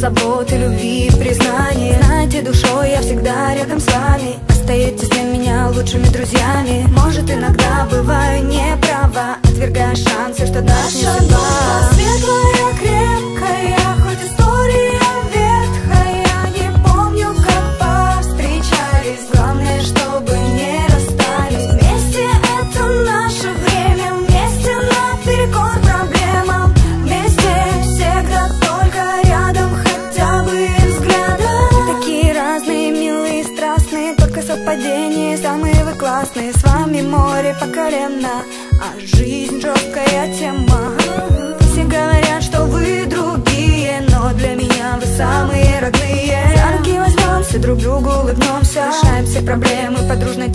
заботы, любви, признания. Знаете, душой я всегда рядом с вами. Остаетесь для меня лучшими друзьями. Может, иногда бываю неправа. Отвергая совпадения, самые вы классные. С вами море по колено А жизнь жесткая тема. Все говорят, что вы другие Но для меня вы самые родные. За руки возьмемся, друг другу улыбнемся. Решаем все проблемы по дружной